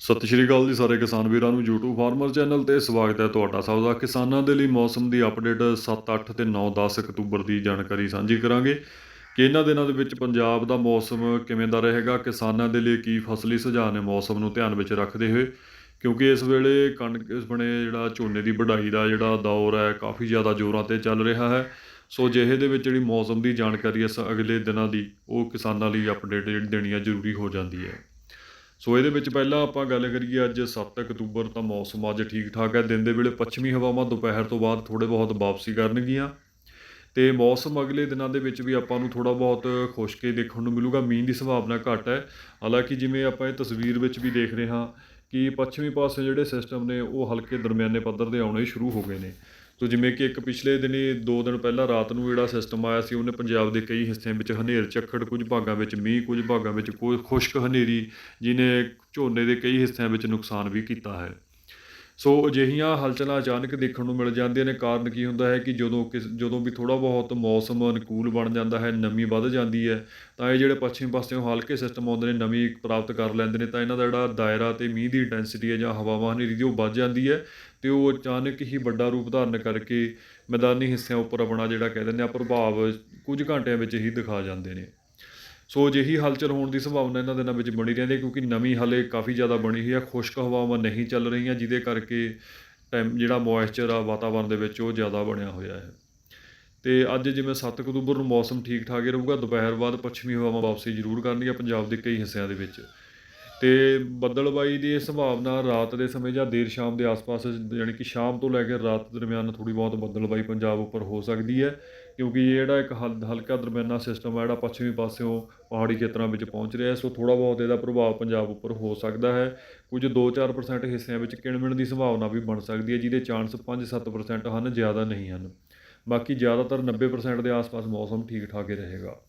ਸਤਿ ਸ਼੍ਰੀ ਅਕਾਲ ਜੀ ਸਾਰੇ ਕਿਸਾਨ ਵੀਰਾਂ ਨੂੰ, YouTube ਫਾਰਮਰ ਚੈਨਲ ਤੇ ਸਵਾਗਤ ਹੈ ਤੁਹਾਡਾ ਸਭ ਦਾ ਕਿਸਾਨਾਂ ਦੇ ਲਈ ਮੌਸਮ ਦੀ ਅਪਡੇਟ 7 8 ਤੇ 9 10 ਅਕਤੂਬਰ ਦੀ ਜਾਣਕਾਰੀ ਸਾਂਝੀ ਕਰਾਂਗੇ। ਕਿ ਇਹਨਾਂ ਦਿਨਾਂ ਦੇ ਵਿੱਚ ਪੰਜਾਬ ਦਾ ਮੌਸਮ ਕਿਵੇਂ ਦਾ ਰਹੇਗਾ, ਕਿਸਾਨਾਂ ਦੇ ਲਈ ਕੀ ਫਸਲੀ ਸੁਝਾਅ ਨੇ ਮੌਸਮ ਨੂੰ ਧਿਆਨ ਵਿੱਚ ਰੱਖਦੇ ਹੋਏ, ਕਿਉਂਕਿ ਇਸ ਵੇਲੇ ਕਣਕ, ਇਸ ਬਣੇ ਜਿਹੜਾ ਝੋਨੇ ਦੀ ਵਢਾਈ ਦਾ ਜਿਹੜਾ ਦੌਰ ਹੈ, ਕਾਫੀ ਜ਼ਿਆਦਾ ਜ਼ੋਰਾਂ ਤੇ ਚੱਲ ਰਿਹਾ ਹੈ। ਸੋ ਜਿਹੇ ਦੇ ਵਿੱਚ ਜਿਹੜੀ ਮੌਸਮ ਦੀ ਜਾਣਕਾਰੀ ਇਸ ਅਗਲੇ ਦਿਨਾਂ ਦੀ ਉਹ ਕਿਸਾਨਾਂ ਲਈ ਅਪਡੇਟ ਜਿਹੜੀ ਦੇਣੀ ਆ, ਜ਼ਰੂਰੀ ਹੋ ਜਾਂਦੀ ਹੈ। ਸੋ ਇਹਦੇ ਵਿੱਚ ਪਹਿਲਾਂ ਆਪਾਂ ਗੱਲ ਕਰੀਏ ਅੱਜ 7 ਅਕਤੂਬਰ ਤਾਂ ਮੌਸਮ ਅੱਜ ਠੀਕ ਠਾਕ ਹੈ। ਦਿਨ ਦੇ ਵੇਲੇ ਪੱਛਮੀ ਹਵਾਵਾਂ ਦੁਪਹਿਰ ਤੋਂ ਬਾਅਦ ਥੋੜੇ ਬਹੁਤ ਵਾਪਸੀ ਕਰਨਗੀਆਂ। ਤੇ ਮੌਸਮ ਅਗਲੇ ਦਿਨਾਂ ਦੇ ਵਿੱਚ ਵੀ ਆਪਾਂ ਨੂੰ ਥੋੜਾ ਬਹੁਤ ਖੁਸ਼ਕੇ ਦੇਖਣ ਨੂੰ ਮਿਲੂਗਾ। ਮੀਂਹ ਦੀ ਸੰਭਾਵਨਾ ਘੱਟ ਹੈ। ਹਾਲਾਂਕਿ ਜਿਵੇਂ ਆਪਾਂ ਇਹ ਤਸਵੀਰ ਵਿੱਚ ਵੀ ਦੇਖ ਰਹੇ ਹਾਂ ਕਿ ਪੱਛਮੀ ਪਾਸੇ ਜਿਹੜੇ ਸਿਸਟਮ ਨੇ ਉਹ ਹਲਕੇ ਦਰਮਿਆਨੇ ਪੱਧਰ ਦੇ ਆਉਣੇ ਸ਼ੁਰੂ ਹੋ ਗਏ ਨੇ। ਸੋ ਜਿਵੇਂ ਕਿ ਇੱਕ ਪਿਛਲੇ ਦਿਨੀ 2 ਦਿਨ ਪਹਿਲਾਂ ਰਾਤ ਨੂੰ ਜਿਹੜਾ ਸਿਸਟਮ ਆਇਆ ਸੀ, ਉਹਨੇ ਪੰਜਾਬ ਦੇ ਕਈ ਹਿੱਸਿਆਂ ਵਿੱਚ ਹਨੇਰ ਚੱਖੜ ਕੁਝ ਭਾਗਾਂ ਵਿੱਚ ਮੀਂਹ, ਕੁਝ ਭਾਗਾਂ ਵਿੱਚ ਕੋਈ ਖੁਸ਼ਕ ਹਨੇਰੀ ਜਿਨੇ ਝੋਨੇ ਦੇ ਕਈ ਹਿੱਸਿਆਂ ਵਿੱਚ ਨੁਕਸਾਨ ਵੀ ਕੀਤਾ ਹੈ। ਸੋ ਅਜਿਹੀਆਂ ਹਲਚਲਾਂ ਅਚਾਨਕ ਦੇਖਣ ਨੂੰ ਮਿਲ ਜਾਂਦੀਆਂ ਨੇ। ਕਾਰਨ ਕੀ ਹੁੰਦਾ ਹੈ ਕਿ ਜਦੋਂ ਕਿਸ, ਜਦੋਂ ਵੀ ਥੋੜਾ ਬਹੁਤ ਮੌਸਮ ਅਨੁਕੂਲ ਬਣ ਜਾਂਦਾ ਹੈ, ਨਮੀ ਵੱਧ ਜਾਂਦੀ ਹੈ, ਤਾਂ ਇਹ ਜਿਹੜੇ ਪੱਛਮੀ ਪਾਸਿਓਂ ਹਲਕੇ ਸਿਸਟਮ ਆਉਂਦੇ ਨੇ, ਨਮੀ ਪ੍ਰਾਪਤ ਕਰ ਲੈਂਦੇ ਨੇ, ਤਾਂ ਇਹਨਾਂ ਦਾ ਜਿਹੜਾ ਦਾਇਰਾ ਤੇ ਮੀਂਹ ਦੀ ਇੰਟੈਂਸਿਟੀ ਹੈ ਜਾਂ ਹਵਾਵਾਂ ਹਨੇਰੀ ਦੀ ਉਹ ਵੱਧ ਜਾਂਦੀ ਹੈ ਤੇ ਉਹ ਅਚਾਨਕ ਹੀ ਵੱਡਾ ਰੂਪ ਧਾਰਨ ਕਰਕੇ ਮੈਦਾਨੀ ਹਿੱਸਿਆਂ ਉੱਪਰ ਆਪਣਾ ਜਿਹੜਾ ਕਹਿ ਦਿੰਦੇ ਆ ਪ੍ਰਭਾਵ ਕੁਝ ਘੰਟਿਆਂ ਵਿੱਚ ਹੀ ਦਿਖਾ ਜਾਂਦੇ ਨੇ। ਸੋ ਅਜਿਹੀ ਹਲਚਲ ਹੋਣ ਦੀ ਸੰਭਾਵਨਾ ਇਹਨਾਂ ਦਿਨਾਂ ਵਿੱਚ ਬਣੀ ਰਹਿੰਦੀ ਹੈ ਕਿਉਂਕਿ ਨਮੀ ਹਲੇ ਕਾਫੀ ਜ਼ਿਆਦਾ ਬਣੀ ਹੋਈ ਹੈ, ਖੁਸ਼ਕ ਹਵਾਵਾਂ ਨਹੀਂ ਚੱਲ ਰਹੀਆਂ, ਜਿਹਦੇ ਕਰਕੇ ਟੈਮ ਜਿਹੜਾ ਮੋਇਸਚਰ ਆ, ਵਾਤਾਵਰਣ ਦੇ ਵਿੱਚ ਉਹ ਜ਼ਿਆਦਾ ਬਣਿਆ ਹੋਇਆ ਹੈ। ਤੇ ਅੱਜ ਜਿਵੇਂ 7 ਅਕਤੂਬਰ ਨੂੰ ਮੌਸਮ ਠੀਕ ਠਾਕ ਹੀ ਰਹੂਗਾ, ਦੁਪਹਿਰ ਬਾਅਦ ਪੱਛਮੀ ਹਵਾਵਾਂ ਵਾਪਸੀ ਜ਼ਰੂਰ ਕਰਨਗੀਆਂ ਪੰਜਾਬ ਦੇ ਕਈ ਹਿੱਸਿਆਂ ਦੇ ਵਿੱਚ। ਅਤੇ ਬੱਦਲਬਾਈ ਦੀ ਇਹ ਸੰਭਾਵਨਾ ਰਾਤ ਦੇ ਸਮੇਂ ਜਾਂ ਦੇਰ ਸ਼ਾਮ ਦੇ ਆਸ-ਪਾਸ ਯਾਨੀ ਕਿ ਸ਼ਾਮ ਤੋਂ ਲੈ ਕੇ ਰਾਤ ਦਰਮਿਆਨ ਥੋੜ੍ਹੀ ਬਹੁਤ ਬੱਦਲਬਾਈ ਪੰਜਾਬ ਉੱਪਰ ਹੋ ਸਕਦੀ ਹੈ, ਕਿਉਂਕਿ ਇਹ ਜਿਹੜਾ ਇੱਕ ਹਲ- ਹਲਕਾ ਦਰਮਿਆਨਾ ਸਿਸਟਮ ਹੈ, ਜਿਹੜਾ ਪੱਛਮੀ ਪਾਸਿਓਂ ਪਹਾੜੀ ਖੇਤਰਾਂ ਵਿੱਚ ਪਹੁੰਚ ਰਿਹਾ ਸੋ ਥੋੜਾ ਬਹੁਤ ਇਹਦਾ ਪ੍ਰਭਾਵ ਪੰਜਾਬ ਉੱਪਰ ਹੋ ਸਕਦਾ ਹੈ। ਕੁਝ 2-4% ਹਿੱਸਿਆਂ ਵਿੱਚ ਕਿਣਮਿਣ ਦੀ ਸੰਭਾਵਨਾ ਵੀ ਬਣ ਸਕਦੀ ਹੈ, ਜਿਹਦੇ ਚਾਂਸ 5-7% ਹਨ, ਜ਼ਿਆਦਾ ਨਹੀਂ ਹਨ। ਬਾਕੀ ਜ਼ਿਆਦਾਤਰ 90% ਦੇ ਆਸ-ਪਾਸ ਮੌਸਮ ਠੀਕ ਠਾਕ ਹੀ ਰਹੇਗਾ।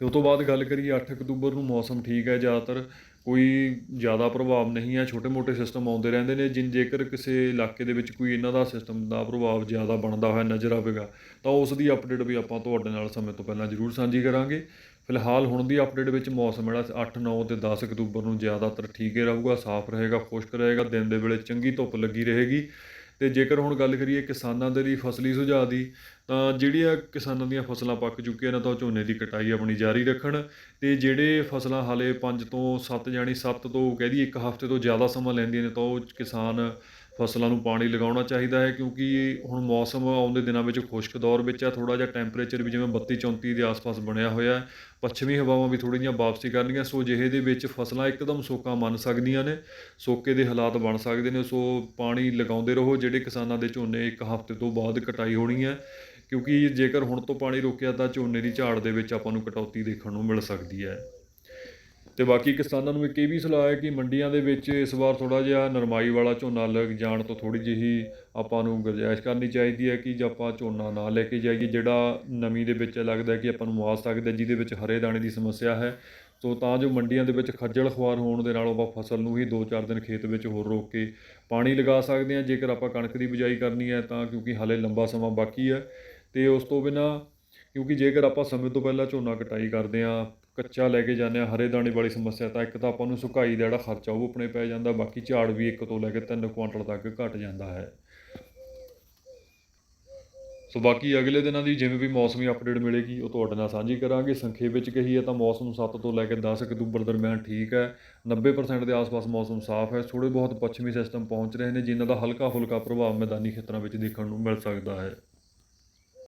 ਤੇ ਉਸ ਤੋਂ ਬਾਅਦ ਗੱਲ ਕਰੀਏ 8 ਅਕਤੂਬਰ ਨੂੰ ਮੌਸਮ ਠੀਕ ਹੈ ਜ਼ਿਆਦਾਤਰ, ਕੋਈ ਜ਼ਿਆਦਾ ਪ੍ਰਭਾਵ ਨਹੀਂ ਹੈ ਛੋਟੇ-ਮੋਟੇ ਸਿਸਟਮ ਆਉਂਦੇ ਰਹਿੰਦੇ ਨੇ, ਜਿਨ ਜੇਕਰ ਕਿਸੇ ਇਲਾਕੇ ਦੇ ਵਿੱਚ ਕੋਈ ਇਹਨਾਂ ਦਾ ਸਿਸਟਮ ਦਾ ਪ੍ਰਭਾਵ ਜ਼ਿਆਦਾ ਬਣਦਾ ਹੋਇਆ ਨਜ਼ਰ ਆਵੇਗਾ, ਤਾਂ ਉਸ ਦੀ ਅਪਡੇਟ ਵੀ ਆਪਾਂ ਤੁਹਾਡੇ ਨਾਲ ਸਮੇਂ ਤੋਂ ਪਹਿਲਾਂ ਜ਼ਰੂਰ ਸਾਂਝੀ ਕਰਾਂਗੇ। ਫਿਲਹਾਲ ਹੁਣ ਦੀ ਅਪਡੇਟ ਵਿੱਚ ਮੌਸਮ ਜਿਹੜਾ 8 9 ਤੇ 10 ਅਕਤੂਬਰ ਨੂੰ ਜ਼ਿਆਦਾਤਰ ਠੀਕ ਹੀ ਰਹੂਗਾ, ਸਾਫ਼ ਰਹੇਗਾ, ਖੁਸ਼ਕ ਰਹੇਗਾ, ਦਿਨ ਦੇ ਵੇਲੇ ਚੰਗੀ ਧੁੱਪ ਲੱਗੀ ਰਹੇਗੀ। ਅਤੇ ਜੇਕਰ ਹੁਣ ਗੱਲ ਕਰੀਏ ਕਿਸਾਨਾਂ ਦੇ ਲਈ ਫਸਲੀ ਸੁਝਾਅ ਦੀ, ਤਾਂ ਜਿਹੜੀਆਂ ਕਿਸਾਨਾਂ ਦੀਆਂ ਫਸਲਾਂ ਪੱਕ ਚੁੱਕੀਆਂ ਨੇ ਤਾਂ ਉਹ ਝੋਨੇ ਦੀ ਕਟਾਈ ਆਪਣੀ ਜਾਰੀ ਰੱਖਣ ਅਤੇ ਜਿਹੜੇ ਫਸਲਾਂ ਹਾਲੇ 5 ਤੋਂ 7 ਜਾਨੀ 7 ਤੋਂ ਕਹਿ ਦਈਏ ਇੱਕ ਹਫ਼ਤੇ ਤੋਂ ਜ਼ਿਆਦਾ ਸਮਾਂ ਲੈਂਦੀਆਂ ਨੇ ਤਾਂ ਉਹ ਕਿਸਾਨ ਫਸਲਾਂ ਨੂੰ ਪਾਣੀ ਲਗਾਉਣਾ ਚਾਹੀਦਾ ਹੈ ਕਿਉਂਕਿ ਹੁਣ ਮੌਸਮ ਆਉਂਦੇ ਦਿਨਾਂ ਵਿੱਚ ਖੁਸ਼ਕ ਦੌਰ ਵਿੱਚ ਆ ਥੋੜਾ ਜਿਹਾ ਟੈਂਪਰੇਚਰ ਵੀ ਜਿਵੇਂ 32 34 ਦੇ ਆਸ-ਪਾਸ ਬਣਿਆ ਹੋਇਆ ਹੈ, ਪੱਛਮੀ ਹਵਾਵਾਂ ਵੀ ਥੋੜ੍ਹੀਆਂ ਜਿਹੀਆਂ ਵਾਪਸੀ ਕਰਨਗੀਆਂ, ਸੋ ਜਿਹੇ ਦੇ ਵਿੱਚ ਫਸਲਾਂ ਇੱਕਦਮ ਸੋਕਾ ਮੰਨ ਸਕਦੀਆਂ ਨੇ, ਸੋਕੇ ਦੇ ਹਾਲਾਤ ਬਣ ਸਕਦੇ ਨੇ, ਸੋ ਪਾਣੀ ਲਗਾਉਂਦੇ ਰਹੋ, ਜਿਹੜੇ ਕਿਸਾਨਾਂ ਦੇ ਝੋਨੇ ਇੱਕ ਹਫ਼ਤੇ ਤੋਂ ਬਾਅਦ ਕਟਾਈ ਹੋਣੀ ਹੈ, ਕਿਉਂਕਿ ਜੇਕਰ ਹੁਣ ਤੋਂ ਪਾਣੀ ਰੋਕਿਆ ਤਾਂ ਝੋਨੇ ਦੀ ਝਾੜ ਦੇ ਵਿੱਚ ਆਪਾਂ ਨੂੰ ਕਟੌਤੀ ਦੇਖਣ ਨੂੰ ਮਿਲ ਸਕਦੀ ਹੈ। ਤੇ ਬਾਕੀ ਕਿਸਾਨਾਂ ਨੂੰ ਇੱਕ ਇਹ ਵੀ ਸਲਾਹ ਹੈ ਕਿ ਮੰਡੀਆਂ ਦੇ ਵਿੱਚ ਇਸ ਵਾਰ ਥੋੜਾ ਜਿਹਾ ਨਰਮਾਈ ਵਾਲਾ ਝੋਨਾ ਲੱਗ ਜਾਣ ਤੋਂ ਥੋੜੀ ਜਿਹੀ ਆਪਾਂ ਨੂੰ ਗੁੰਜਾਇਸ਼ ਕਰਨੀ ਚਾਹੀਦੀ ਹੈ ਕਿ ਜੇ ਆਪਾਂ ਝੋਨਾ ਨਾ ਲੈ ਕੇ ਜਾਈਏ, ਜਿਹੜਾ ਨਮੀ ਦੇ ਵਿੱਚ ਲੱਗਦਾ ਕਿ ਆਪਾਂ ਨੂੰ ਮੁਆਵਜ਼ਾ ਸਕਦਾ ਜਿਹਦੇ ਵਿੱਚ ਹਰੇ ਦਾਣੇ ਦੀ ਸਮੱਸਿਆ ਹੈ, ਸੋ ਤਾਂ ਜੋ ਮੰਡੀਆਂ ਦੇ ਵਿੱਚ ਖੱਜਲ ਖੁਆਰ ਹੋਣ ਦੇ ਨਾਲੋਂ ਆਪਾਂ ਫਸਲ ਨੂੰ ਹੀ 2-4 ਦਿਨ ਖੇਤ ਵਿੱਚ ਹੋਰ ਰੋਕ ਕੇ ਪਾਣੀ ਲਗਾ ਸਕਦੇ ਹਾਂ, ਜੇਕਰ ਆਪਾਂ ਕਣਕ ਦੀ ਬਿਜਾਈ ਕਰਨੀ ਹੈ ਤਾਂ ਕਿਉਂਕਿ ਹਾਲੇ ਲੰਬਾ ਸਮਾਂ ਬਾਕੀ ਹੈ, ਤੇ ਉਸ ਤੋਂ ਬਿਨਾ ਕਿਉਂਕਿ ਜੇਕਰ ਆਪਾਂ ਸਮੇਂ ਤੋਂ ਪਹਿਲਾਂ ਝੋਨਾ ਕਟਾਈ ਕਰਦੇ ਹਾਂ ਕੱਚਾ ਲੈ ਕੇ ਜਾਂਦੇ ਹਾਂ ਹਰੇ ਦਾਣੇ ਵਾਲੀ ਸਮੱਸਿਆ ਤਾਂ ਇੱਕ ਤਾਂ ਆਪਾਂ ਨੂੰ ਸੁਕਾਈ ਦਾ ਜਿਹੜਾ ਖਰਚਾ ਉਹ ਆਪਣੇ ਪੈ ਜਾਂਦਾ, ਬਾਕੀ ਝਾੜ ਵੀ ਇੱਕ ਤੋਂ ਲੈ ਕੇ 3 ਕੁਆਂਟਲ ਤੱਕ ਘਟ ਜਾਂਦਾ ਹੈ। ਸੋ ਬਾਕੀ ਅਗਲੇ ਦਿਨਾਂ ਦੀ ਜਿਵੇਂ ਵੀ ਮੌਸਮੀ ਅਪਡੇਟ ਮਿਲੇਗੀ, ਉਹ ਤੁਹਾਡੇ ਨਾਲ ਸਾਂਝੀ ਕਰਾਂਗੇ। ਸੰਖੇਪ ਵਿੱਚ ਕਹੀਏ ਤਾਂ ਮੌਸਮ 7 ਤੋਂ ਲੈ ਕੇ 10 ਅਕਤੂਬਰ ਦਰਮਿਆਨ ਠੀਕ ਹੈ। 90% ਦੇ ਆਸ-ਪਾਸ ਮੌਸਮ ਸਾਫ਼ ਹੈ। ਥੋੜੇ ਬਹੁਤ ਪੱਛਮੀ ਸਿਸਟਮ ਪਹੁੰਚ ਰਹੇ ਨੇ, ਜਿਨ੍ਹਾਂ ਦਾ ਹਲਕਾ ਫੁਲਕਾ ਪ੍ਰਭਾਵ ਮੈਦਾਨੀ ਖੇਤਰਾਂ ਵਿੱਚ ਦੇਖਣ ਨੂੰ ਮਿਲ ਸਕਦਾ ਹੈ।